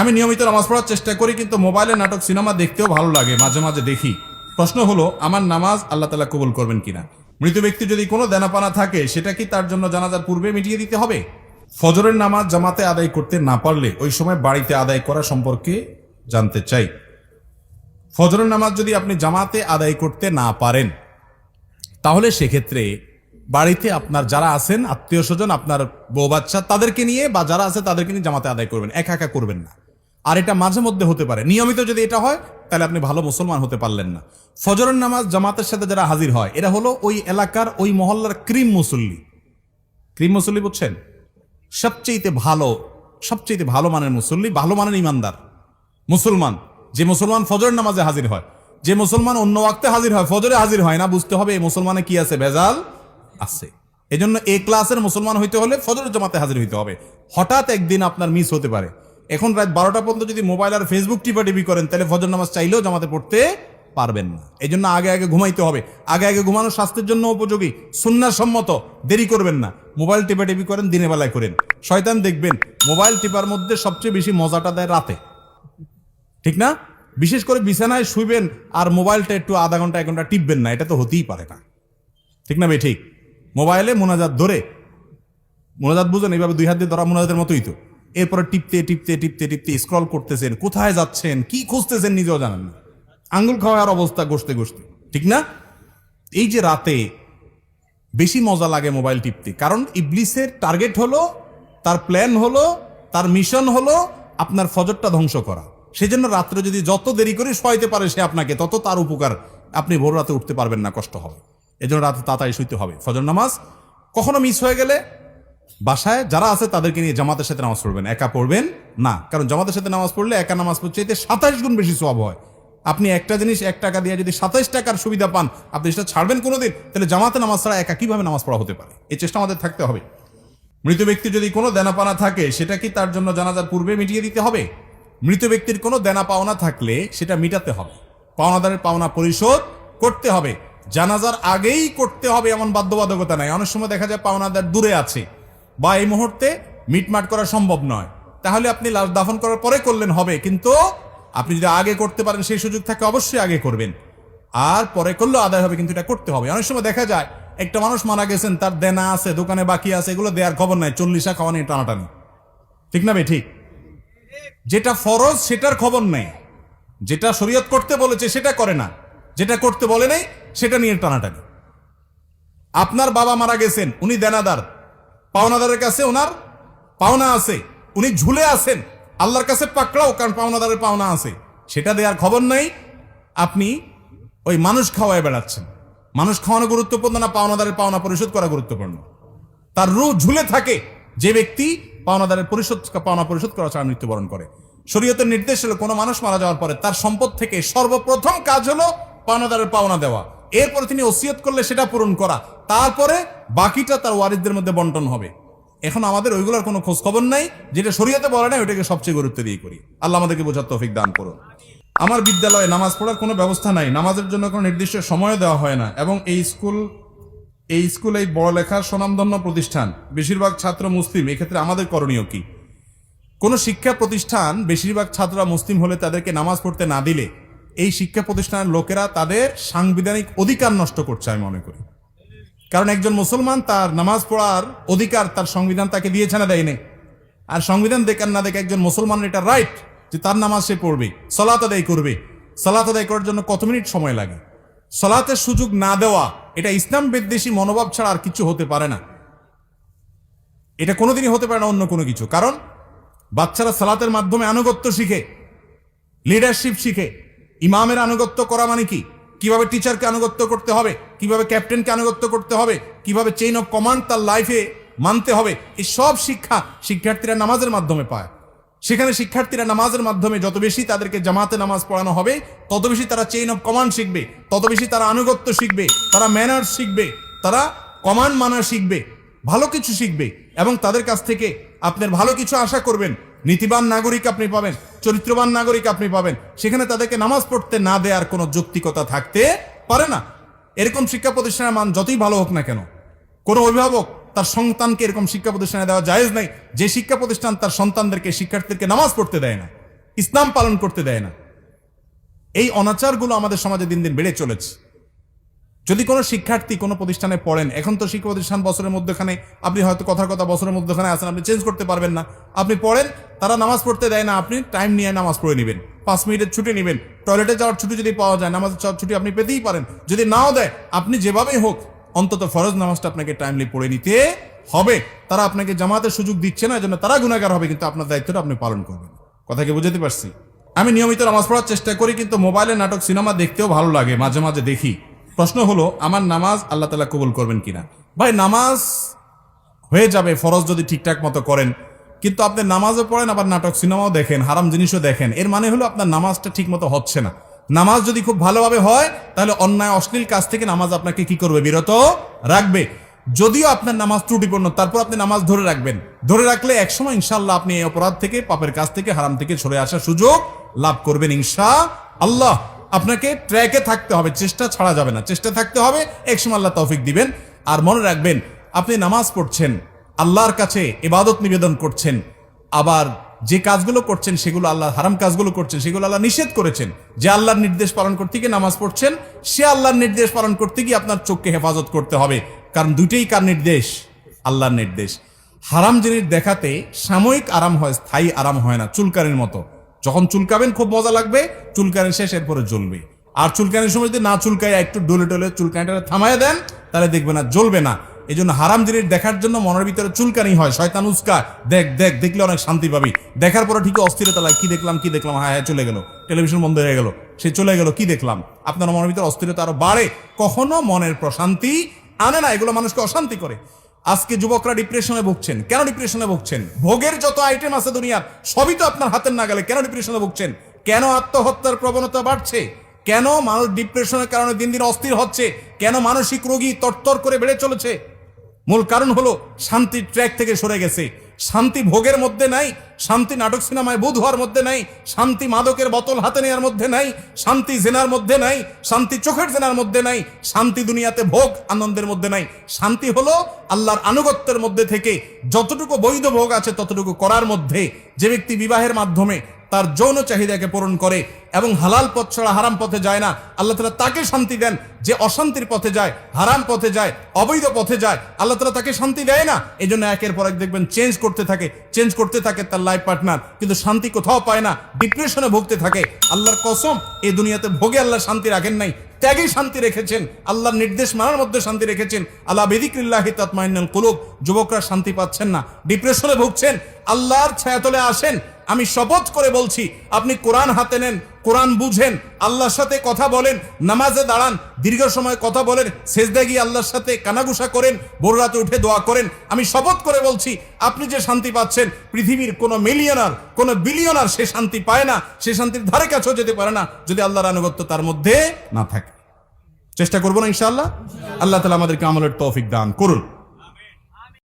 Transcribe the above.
আমি নিয়মিত নামাজ পড়ার চেষ্টা করি, কিন্তু মোবাইলে নাটক, সিনেমা দেখতেও ভালো লাগে, মাঝে মাঝে দেখি। প্রশ্ন হলো, আমার নামাজ আল্লাহ তালা কবুল করবেন কিনা? মৃত ব্যক্তি যদি কোনো দেনাপানা থাকে, সেটা কি তার জন্য জানাজার পূর্বে মিটিয়ে দিতে হবে? ফজরের নামাজ জামাতে আদায় করতে না পারলে ওই সময় বাড়িতে আদায় করা সম্পর্কে জানতে চাই। ফজরের নামাজ যদি আপনি জামাতে আদায় করতে না পারেন, তাহলে সেক্ষেত্রে বাড়িতে আপনার যারা আছেন, আত্মীয় স্বজন, আপনার বউ বাচ্চা, তাদেরকে নিয়ে বা যারা আছে, তাদেরকে নিয়ে জামাতে আদায় করবেন। একা একা করবেন না। আর এটা মাঝে মধ্যে হতে পারে। নিয়মিত যদি এটা হয়, তাহলে আপনি ভালো মুসলমান হতে পারলেন না। ফজরের নামাজ জামাতের সাথে যারা হাজির হয়, এরা হলো ওই এলাকার ওই মহল্লার ক্রিম মুসল্লি। ক্রিম মুসল্লি বুঝছেন? সবচেয়েতে ভালো সবচেয়েতে ভালো মানের মুসল্লি, ভালো মানের ইমানদার। মুসলমান, যে মুসলমান ফজরের নামাজে হাজির হয়, যে মুসলমান অন্য ওয়াক্তে হাজির হয়, ফজরে হাজির হয় না, বুঝতে হবে এই মুসলমানে কি আছে, ভেজাল আছে। এজন্য এ ক্লাসের মুসলমান হইতে হলে ফজরের জামাতে হাজির হইতে হবে। হঠাৎ একদিন আপনার মিস হতে পারে। এখন রাত বারোটা পর্যন্ত যদি মোবাইল আর ফেসবুক টিপা টিপি করেন, তাহলে ফজর নামাজ চাইলেও জামাতে পড়তে পারবেন না। এই জন্য আগে আগে ঘুমাইতে হবে। আগে আগে ঘুমানো স্বাস্থ্যের জন্য উপযোগী, সুন্নাসম্মত, দেরি করবেন না। মোবাইল টিপা টিপি করেন, দিনের বেলায় করেন। শয়তান দেখবেন, মোবাইল টিপার মধ্যে সবচেয়ে বেশি মজাটা দেয় রাতে। ঠিক না? বিশেষ করে বিছানায় শুইবেন আর মোবাইলটা একটু আধা ঘণ্টা, এক ঘণ্টা টিপবেন না, এটা তো হতেই পারে না। ঠিক না ভাই? ঠিক। মোবাইলে মোনাজাত ধরে। মোনাজাত বুঝেন, এইভাবে দুই হাত দিয়ে ধরা মোনাজাতের মতোই তো। এরপরে টিপতে টিপতে টিপতে টিপতে স্ক্রল করতেছেন, কোথায় যাচ্ছেন, কি খুঁজতেছেন নিজেও জানেন না। আঙ্গুল খাওয়ার অবস্থা গোসতে গোসতে ঠিক না? এই যে রাতে বেশি মজা লাগে মোবাইল টিপতে, কারণ ইবলিসের টার্গেট হলো, তার প্ল্যান হলো, তার মিশন হলো আপনার ফজরটা ধ্বংস করা। সেজন্য রাত্রে যদি যত দেরি করে শোয়াইতে পারে সে আপনাকে, তত তার উপকার আপনি ভোর রাতে উঠতে পারবেন না, কষ্ট হবে। এজন্য রাতে তাড়াতাড়ি শুইতে হবে। ফজর নামাজ কখনো মিস হয়ে গেলে বাসায় যারা আছে তাদেরকে নিয়ে জামাতের সাথে নামাজ পড়বেন। একা পড়বেন না। কারণ জামাতের সাথে নামাজ পড়লে একা নামাজ পড়ছে এতে সাতাশ গুণ বেশি সব হয়। আপনি একটা জিনিস, এক টাকা দিয়ে যদি সাতাইশ টাকার সুবিধা পান, আপনি সেটা ছাড়বেন কোনোদিন, তাহলে জামাতে নামাজ ছাড়া একা কীভাবে নামাজ পড়া হতে পারে? এই চেষ্টা আমাদের থাকতে হবে। মৃত ব্যক্তি যদি কোনো দেনাপানা থাকে, সেটা কি তার জন্য জানাজার পূর্বে মিটিয়ে দিতে হবে? মৃত ব্যক্তির কোনো দেনা পাওনা থাকলে সেটা মিটাতে হবে। পাওনাদারের পাওনা পরিশোধ করতে হবে। জানাজার আগেই করতে হবে, এমন বাধ্যবাধকতা নাই। অনেক সময় দেখা যায় পাওনাদার দূরে আছে। বা এই মুহূর্তে মিটমাট করা সম্ভব নয়। তাহলে আপনি লাশ দাফন করার পরে করলেন হবে, কিন্তু আপনি যদি আগে করতে পারেন, সেই সুযোগ থাকে অবশ্যই আগে করবেন। আর পরে করলেও আদায় হবে, কিন্তু এটা করতে হবে। অনেক সময় দেখা যায়, একটা মানুষ মারা গেছেন, তার দেনা আছে, দোকানে বাকি আছে, এগুলো দেওয়ার খবর নাই, চল্লিশা খাওয়া নিয়ে টানাটানি। ঠিক না ভাই? ঠিক। যেটা ফরজ, সেটার খবর নেই। যেটা শরীয়ত করতে বলেছে, সেটা করে না। যেটা করতে বলে নাই, সেটা নিয়ে টানাটানি। আপনার বাবা মারা গেছেন, উনি দেনাদার পাওনাদারের কাছে ওনার পাওনা আছে। উনি ঝুলে আছেন। আল্লাহর কাছে পাকড়াও, কারণ পাওনাদারের পাওনা আছে। সেটা দেওয়ার খবর নাই। আপনি ওই মানুষ খাওয়ায় বেড়াচ্ছেন। মানুষ খাওয়ানো গুরুত্বপূর্ণ না পাওনাদারের পাওনা পরিশোধ করা গুরুত্বপূর্ণ? তার রু ঝুলে থাকে। যে ব্যক্তি পাওনাদারের পরিশোধ, পাওনা পরিশোধ করা ছাড়া মৃত্যুবরণ করে। শরীয়তের নির্দেশ হলো কোনো মানুষ মারা যাওয়ার পরে তার সম্পদ থেকে সর্বপ্রথম কাজ হলো পাওনাদারের পাওনা দেওয়া। এরপরে তিনি ওসিয়ত করলে সেটা পূরণ করা। তারপরে বাকিটা তার ওয়ারিসদের মধ্যে বন্টন হবে। এখন আমাদের ওইগুলোর কোনো খোঁজ খবর নাই। যেটা শরীয়তে বলে না ওইটাকে সবচেয়ে গুরুত্ব দিয়ে করি। আল্লাহ আমাদেরকে বোঝার তৌফিক দান করুন। আমার বিদ্যালয়ে নামাজ পড়ার কোনো ব্যবস্থা নাই। নামাজের জন্য কোনো নির্দিষ্ট সময় দেওয়া হয় না। এবং এই স্কুল এই স্কুল এই বড়লেখার স্বনামধন্য প্রতিষ্ঠান, বেশিরভাগ ছাত্র মুসলিম, এক্ষেত্রে আমাদের করণীয় কি? কোনো শিক্ষা প্রতিষ্ঠান বেশিরভাগ ছাত্ররা মুসলিম হলে তাদেরকে নামাজ পড়তে না দিলে এই শিক্ষা প্রতিষ্ঠানের লোকেরা তাদের সাংবিধানিক অধিকার নষ্ট করছে, আমি মনে করি। কারণ একজন মুসলমান তার নামাজ পড়ার অধিকার, তার সংবিধান তাকে দিয়েছে না, দেয়নি। আর সংবিধান দেখার না দেখে একজন মুসলমানের এটা রাইট যে তার নামাজ সে পড়বে সলাত আদায় করবে। সলাত আদায় করার জন্য কত মিনিট সময় লাগে? সলাতের সুযোগ না দেওয়া, এটা ইসলাম বিদ্বেষী মনোভাব ছাড়া আর কিছু হতে পারে না। এটা কোনোদিনই হতে পারে না অন্য কোনো কিছু। কারণ বাচ্চারা সালাতের মাধ্যমে আনুগত্য শিখে লিডারশিপ শিখে ইমামের আনুগত্য করা মানে কি? কীভাবে টিচারকে আনুগত্য করতে হবে? কীভাবে ক্যাপ্টেনকে আনুগত্য করতে হবে? কীভাবে চেইন অফ কমান্ড তার লাইফে মানতে হবে? এই সব শিক্ষা শিক্ষার্থীরা নামাজের মাধ্যমে পায়। সেখানে শিক্ষার্থীরা নামাজের মাধ্যমে যত বেশি তাদেরকে জামাতে নামাজ পড়ানো হবে, তত বেশি তারা চেইন অফ কমান্ড শিখবে, তত বেশি তারা আনুগত্য শিখবে, তারা ম্যানার শিখবে, তারা কমান্ড মানা শিখবে, ভালো কিছু শিখবে এবং তাদের কাছ থেকে আপনার ভালো কিছু আশা করবেন নীতিবান নাগরিক আপনি পাবেন, চরিত্রবান নাগরিক আপনি পাবেন। সেখানে তাদেরকে নামাজ পড়তে না দেওয়ার কোনো যৌক্তিকতা থাকতে পারে না। এরকম শিক্ষা প্রতিষ্ঠানের মান যতই ভালো হোক না কেন, কোনো অভিভাবক তার সন্তানকে এরকম শিক্ষা প্রতিষ্ঠানে দেওয়া জায়েজ নাই। যে শিক্ষা প্রতিষ্ঠান তার সন্তানদেরকে, শিক্ষার্থীদেরকে নামাজ পড়তে দেয় না, ইসলাম পালন করতে দেয় না। এই অনাচারগুলো আমাদের সমাজে দিন দিন বেড়ে চলেছে। যদি কোনো শিক্ষার্থী কোনো প্রতিষ্ঠানে পড়েন, এখন তো শিক্ষা প্রতিষ্ঠান বছরের মধ্যখানে, আপনি হয়তো কথার কথা বছরের মধ্যখানে আছেন, আপনি চেঞ্জ করতে পারবেন না। আপনি পড়েন, তারা নামাজ পড়তে দেয় না, আপনি টাইম নিয়ে নামাজ পড়ে নেবেন। পাঁচ মিনিটের ছুটি নেবেন। টয়লেটে যাওয়ার ছুটি যদি পাওয়া যায়, নামাজের যাওয়ার ছুটি আপনি পেতেই পারেন। যদি নাও দেয়, আপনি যেভাবেই হোক, অন্তত ফরজ নামাজটা আপনাকে টাইমলি পড়ে নিতে হবে। তারা আপনাকে জামাতের সুযোগ দিচ্ছে না, এজন্য তারা গুণাগার হবে, কিন্তু আপনার দায়িত্বটা আপনি পালন করবেন। কথা কি বুঝতে পারছি? আমি নিয়মিত নামাজ পড়ার চেষ্টা করি, কিন্তু মোবাইলে নাটক, সিনেমা দেখতেও ভালো লাগে, মাঝে মাঝে দেখি। প্রশ্ন হলো, আমার নামাজ আল্লাহ তালা কবুল করবেন কিনা? ভাই, নামাজ হয়ে যাবে, ফরজ যদি ঠিকঠাক মতো করেন। কিন্তু আপনি নামাজও পড়েন, আবার নাটক সিনেমাও দেখেন, হারাম জিনিসও দেখেন। এর মানে হলো আপনার নামাজটা ঠিক মতো হচ্ছে না। নামাজ যদি খুব ভালোভাবে হয়, তাহলে অন্যায়, অশ্লীল কাজ থেকে নামাজ আপনাকে কি করবে? বিরত রাখবে। যদিও আপনার নামাজ ত্রুটিপূর্ণ, তারপর আপনি নামাজ ধরে রাখবেন। ধরে রাখলে একসময় ইনশাল্লাহ আপনি এই অপরাধ থেকে, পাপের কাজ থেকে, হারাম থেকে সরে আসার সুযোগ লাভ করবেন ইনশা আল্লাহ। আপনাকে ট্র্যাকে থাকতে হবে, চেষ্টা ছাড়া যাবে না। চেষ্টা থাকতে হবে একসময় আল্লাহ তৌফিক দিবেন। আর মনে রাখবেন, আপনি নামাজ পড়ছেন, আল্লাহর কাছে ইবাদত নিবেদন করছেন, আবার যে কাজগুলো করছেন সেগুলো আল্লাহ, হারাম কাজগুলো করছেন, সেগুলো আল্লাহ নিষেধ করেছেন। যে আল্লাহর নির্দেশ পালন করতে গিয়ে নামাজ পড়ছেন, সে আল্লাহর নির্দেশ পালন করতে গিয়ে আপনার চোখকে হেফাজত করতে হবে। কারণ দুইটাই কার নির্দেশ? আল্লাহর নির্দেশ। হারাম জিনিস দেখাতে সাময়িক আরাম হয়, স্থায়ী আরাম হয় না চুলকারের মতো। যখন চুলকাবেন, খুব মজা লাগবে। চুলকানি শেষ, এরপরে জ্বলবে। আর চুলকানির সময় যদি না চুলকায়, একটু ডলে ডলে চুলকানিটা থামায় দেন, তাহলে দেখবে না জ্বলবে না। এই জন্য হারাম জিনিস দেখার জন্য মনের ভিতরে চুলকানি হয়। শয়তান উস্কা, দেখ দেখ, দেখলে অনেক শান্তি পাবি। দেখার পরে ঠিক অস্থিরতা লাগে, কি দেখলাম কি দেখলাম হ্যাঁ হ্যাঁ চলে গেল। টেলিভিশন বন্ধ হয়ে গেল, সে চলে গেল, কি দেখলাম? আপনার মনের ভিতরে অস্থিরতা আরও বাড়ে। কখনো মনের প্রশান্তি আনে না, এগুলো মানুষকে অশান্তি করে। আজকে যুবকরা ডিপ্রেশনে ভুগছেন। কেন ডিপ্রেশনে ভুগছেন? ভোগের যত আইটেম আছে দুনিয়ার, সবই তো আপনার হাতের না গেলে কেন ডিপ্রেশনে ভুগছেন? কেন আত্মহত্যার প্রবণতা বাড়ছে? কেন মানুষ ডিপ্রেশনের কারণে দিন দিন অস্থির হচ্ছে? কেন মানসিক রোগী তরতর করে বেড়ে চলেছে? মূল কারণ হলো শান্তির ট্র্যাক থেকে সরে গেছে। শান্তি ভোগের মধ্যে নাই, শান্তি নাটক সিনেমায় বোধ হওয়ার মধ্যে নাই, শান্তি মাদকের বোতল হাতে নেওয়ার মধ্যে নাই, শান্তি জেনার মধ্যে নাই, শান্তি চোখের জেনার মধ্যে নাই, শান্তি দুনিয়াতে ভোগ আনন্দের মধ্যে নাই। শান্তি হলো আল্লাহর আনুগত্যের মধ্যে থেকে যতটুকু বৈধ ভোগ আছে ততটুকু করার মধ্যে। যে ব্যক্তি বিবাহের মাধ্যমে তার যৌন চাহিদাকে পূরণ করে এবং হালাল পথ ছাড়া হারাম পথে যায় না। আল্লাহ তালা তাকে শান্তি দেন যে অশান্তির পথে যায়, হারাম পথে যায়, অবৈধ পথে যায়। আল্লাহ তালা তাকে শান্তি দেয় না। এই জন্য একের পর এক দেখবেন চেঞ্জ করতে থাকে চেঞ্জ করতে থাকে তার লাইফ পার্টনার কিন্তু শান্তি কোথাও পায় না ডিপ্রেশনে ভুগতে থাকে। আল্লাহর কসম এই দুনিয়াতে ভোগে আল্লাহ শান্তি রাখেন নাই, ত্যাগেই শান্তি রেখেছেন। আল্লাহর নির্দেশ মানার মধ্যে শান্তি রেখেছেন। আল্লাহ বেদিক্রিল্লাহি তাতমাইনাল কুলুব, যুবকরা শান্তি পাচ্ছেন না ডিপ্রেশনে ভুগছেন। আল্লাহর ছায়াতলে আসেন। আমি শপথ করে বলছি, আপনি কোরআন হাতে নেন, কোরআন বুঝেন, আল্লাহর সাথে কথা বলেন, নামাজে দাঁড়ান, দীর্ঘ সময় কথা বলেন, সেজদা গিয়ে আল্লাহর সাথে কানাগুসা করেন, ভোর রাতে উঠে দোয়া করেন। আমি শপথ করে বলছি, আপনি যে শান্তি পাচ্ছেন, পৃথিবীর কোনো মিলিয়নার কোনো বিলিয়নার সে শান্তি পায় না, সে শান্তির ধারে কাছেও যেতে পারে না, যদি আল্লাহর আনুগত্য তার মধ্যে না থাকে। চেষ্টা করব না ইনশাআল্লাহ? আল্লাহ তালা আমাদেরকে আমলের তৌফিক দান করুন।